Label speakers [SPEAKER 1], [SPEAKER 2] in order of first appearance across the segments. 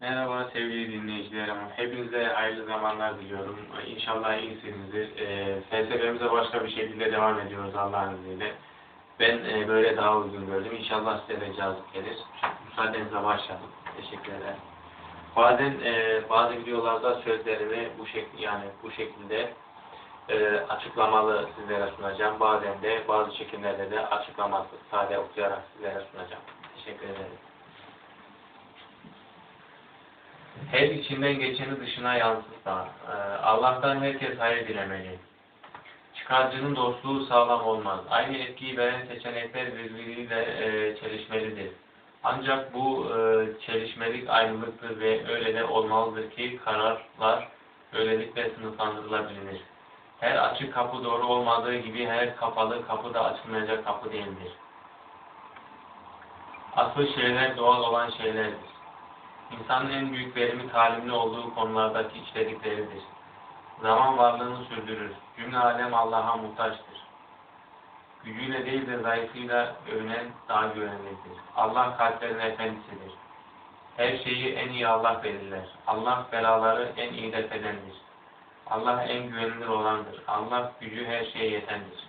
[SPEAKER 1] Merhaba sevgili dinleyicilerim. Hepinize hayırlı zamanlar diliyorum. İnşallah iyisinizdir. E, felsefemize başka bir şekilde devam ediyoruz Allah'ın izniyle. Ben e, böyle daha uygun gördüm. İnşallah size de cazip gelir. Müsaadenizle başlayalım. Teşekkür ederim. Bazen e, bazı videolarda sözlerimi bu şekilde yani bu şekilde e, açıklamalı sizlere sunacağım. Bazen de bazı çekimlerde de açıklamasız sade okuyarak sizlere sunacağım. Teşekkür ederim. Her içinden geçeni dışına yansıtma. Ee, Allah'tan herkes hayır dilemeli. Çıkarcının dostluğu sağlam olmaz. Aynı etkiyi veren seçenekler birbiriyle e, çelişmelidir. Ancak bu e, çelişmelik ayrılıktır ve öyle de olmalıdır ki kararlar öylelikle sınıflandırılabilir. Her açık kapı doğru olmadığı gibi her kapalı kapı da açılmayacak kapı değildir. Asıl şeyler doğal olan şeylerdir. İnsanın en büyük verimi talimli olduğu konulardaki içerikleridir. Zaman varlığını sürdürür. Cümle alem Allah'a muhtaçtır. Gücüyle değil de zayıfıyla övünen daha güvenlidir. Allah kalplerin efendisidir. Her şeyi en iyi Allah belirler. Allah belaları en iyi defedendir. Allah en güvenilir olandır. Allah gücü her şeye yetendir.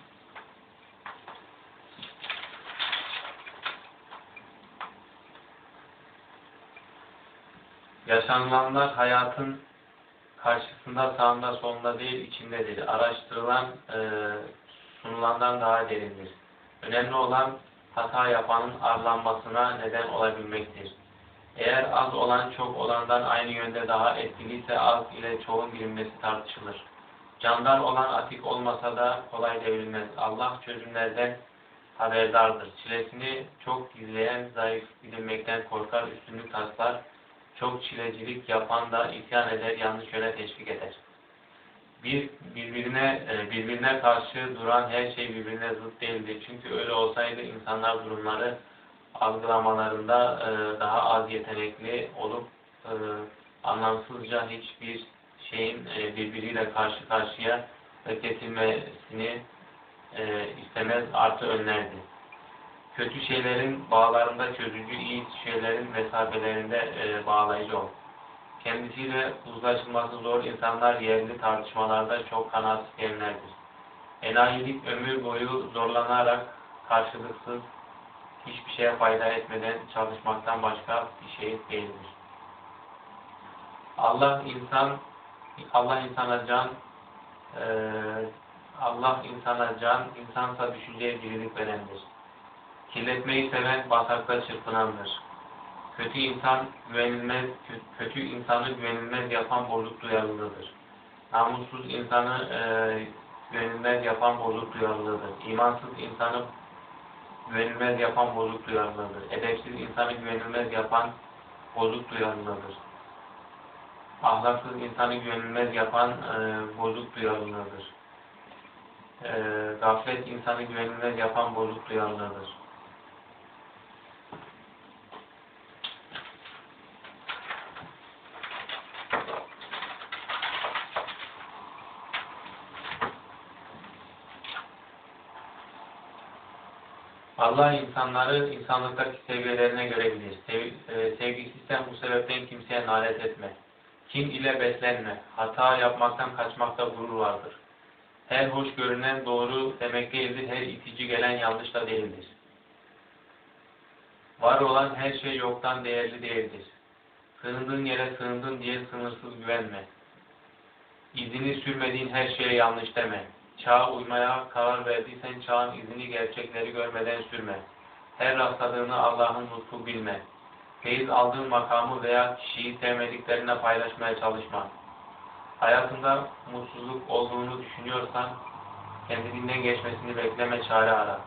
[SPEAKER 1] Yaşanılanlar hayatın karşısında, sağında, solunda değil, içindedir. Araştırılan, e, sunulandan daha derindir. Önemli olan hata yapanın arlanmasına neden olabilmektir. Eğer az olan çok olandan aynı yönde daha etkiliyse az ile çoğun bilinmesi tartışılır. Candan olan atik olmasa da kolay devrilmez. Allah çözümlerden haberdardır. Çilesini çok gizleyen zayıf bilinmekten korkar, üstünlük taslar, çok çilecilik yapan da isyan eder, yanlış yöne teşvik eder. Bir birbirine e, birbirine karşı duran her şey birbirine zıt değildir. Çünkü öyle olsaydı insanlar durumları algılamalarında e, daha az yetenekli olup e, anlamsızca hiçbir şeyin birbiriyle karşı karşıya getirmesini istemez artı önlerdi kötü şeylerin bağlarında çözücü, iyi şeylerin mesafelerinde e, bağlayıcı ol. Kendisiyle uzlaşılması zor insanlar yerli tartışmalarda çok kanaat isteyenlerdir. Enayilik ömür boyu zorlanarak karşılıksız hiçbir şeye fayda etmeden çalışmaktan başka bir şey değildir. Allah insan Allah insana can e, Allah insana can, insansa düşünceye dirilik verendir. Kirletmeyi seven batakta çırpınandır. Kötü insan güvenilmez, kötü insanı güvenilmez yapan bozuk duyarlılıdır. Namussuz insanı e, güvenilmez yapan bozuk duyarlılıdır. İmansız insanı güvenilmez yapan bozuk duyarlılıdır. Edepsiz insanı güvenilmez yapan bozuk duyarlılıdır. Ahlaksız insanı güvenilmez yapan e, bozuk duyarlılıdır. E, gaflet insanı güvenilmez yapan bozuk duyarlılıdır. Allah insanları insanlıktaki seviyelerine göre bilir. Sev, e, sevgisizsen bu sebepten kimseye nalet etme. Kim ile beslenme. Hata yapmaktan kaçmakta gurur vardır. Her hoş görünen doğru demek değildir. Her itici gelen yanlış da değildir. Var olan her şey yoktan değerli değildir. Sığındığın yere sığındın diye sınırsız güvenme. İzini sürmediğin her şeye yanlış deme. Çağa uymaya karar verdiysen çağın izini gerçekleri görmeden sürme. Her rastladığını Allah'ın lütfu bilme. Feyiz aldığın makamı veya kişiyi sevmediklerine paylaşmaya çalışma. Hayatında mutsuzluk olduğunu düşünüyorsan kendinden geçmesini bekleme çare ara.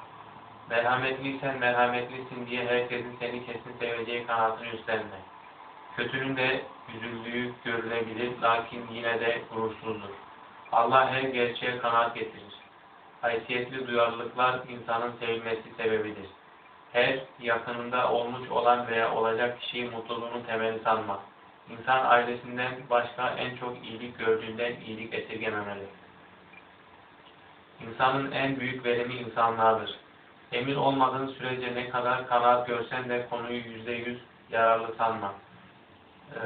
[SPEAKER 1] Merhametliysen merhametlisin diye herkesin seni kesin seveceği kanaatini üstlenme. Kötünün de üzüldüğü görülebilir lakin yine de gurursuzdur. Allah her gerçeğe kanaat getirir. Haysiyetli duyarlılıklar insanın sevilmesi sebebidir. Her yakınında olmuş olan veya olacak kişiyi mutluluğunun temeli sanma. İnsan ailesinden başka en çok iyilik gördüğünden iyilik esirgememeli. İnsanın en büyük verimi insanlardır. Emin olmadığın sürece ne kadar kanaat görsen de konuyu yüzde yüz yararlı sanma. e,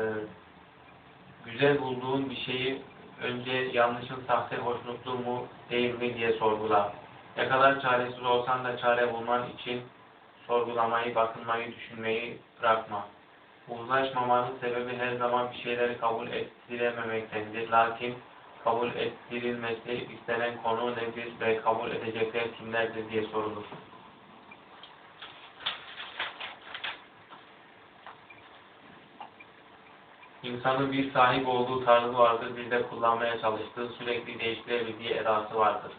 [SPEAKER 1] güzel bulduğun bir şeyi önce yanlışın sahte hoşnutluğu mu değil mi diye sorgula. Ne kadar çaresiz olsan da çare bulman için sorgulamayı, bakınmayı, düşünmeyi bırakma. Uzlaşmamanın sebebi her zaman bir şeyleri kabul ettirememektendir. Lakin kabul ettirilmesi istenen konu nedir ve kabul edecekler kimlerdir diye sorulur. İnsanın bir sahip olduğu tarzı vardır, bir de kullanmaya çalıştığı, sürekli değiştirebildiği edası vardır.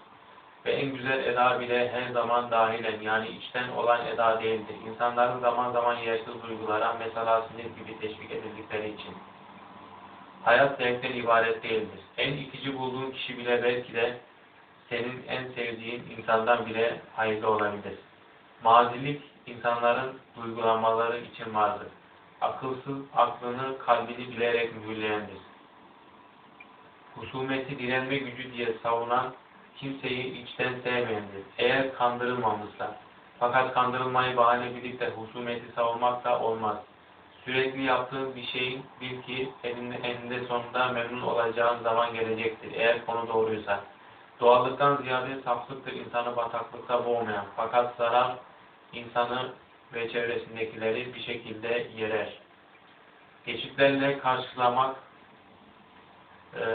[SPEAKER 1] Ve en güzel eda bile her zaman dahilen, yani içten olan eda değildir. İnsanların zaman zaman yersiz duygulara, mesela sinir gibi teşvik edildikleri için. Hayat zevkten ibaret değildir. En itici bulduğun kişi bile belki de senin en sevdiğin insandan bile hayırlı olabilir. Mazilik insanların duygulanmaları için vardır. Akılsız aklını, kalbini bilerek mühürleyendir. Husumeti direnme gücü diye savunan kimseyi içten sevmeyendir. Eğer kandırılmamışsa. Fakat kandırılmayı bahane bilip de husumeti savunmak da olmaz. Sürekli yaptığın bir şeyin bil ki elinde, eninde sonunda memnun olacağın zaman gelecektir. Eğer konu doğruysa. Doğallıktan ziyade saflıktır insanı bataklıkta boğmayan. Fakat zarar insanı ve çevresindekileri bir şekilde yerer. Geçitlerle karşılamak e,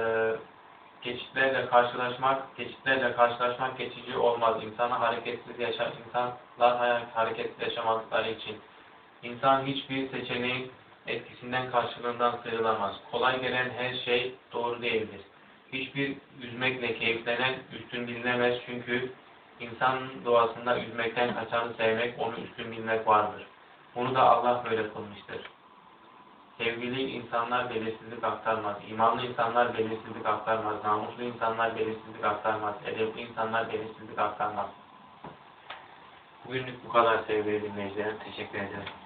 [SPEAKER 1] geçitlerle karşılaşmak, geçitlerle karşılaşmak geçici olmaz. İnsana hareketsiz yaşar, insanlar hareketsiz yaşamadıkları için. İnsan hiçbir seçeneğin etkisinden karşılığından sıyrılamaz. Kolay gelen her şey doğru değildir. Hiçbir üzmekle keyiflenen üstün bilinemez çünkü insan doğasında üzmekten kaçanı sevmek, onu üstün bilmek vardır. Bunu da Allah böyle kılmıştır. Sevgili insanlar belirsizlik aktarmaz. İmanlı insanlar belirsizlik aktarmaz. Namuslu insanlar belirsizlik aktarmaz. Edepli insanlar belirsizlik aktarmaz. Bugünlük bu kadar sevgili dinleyicilerim. Teşekkür ederim.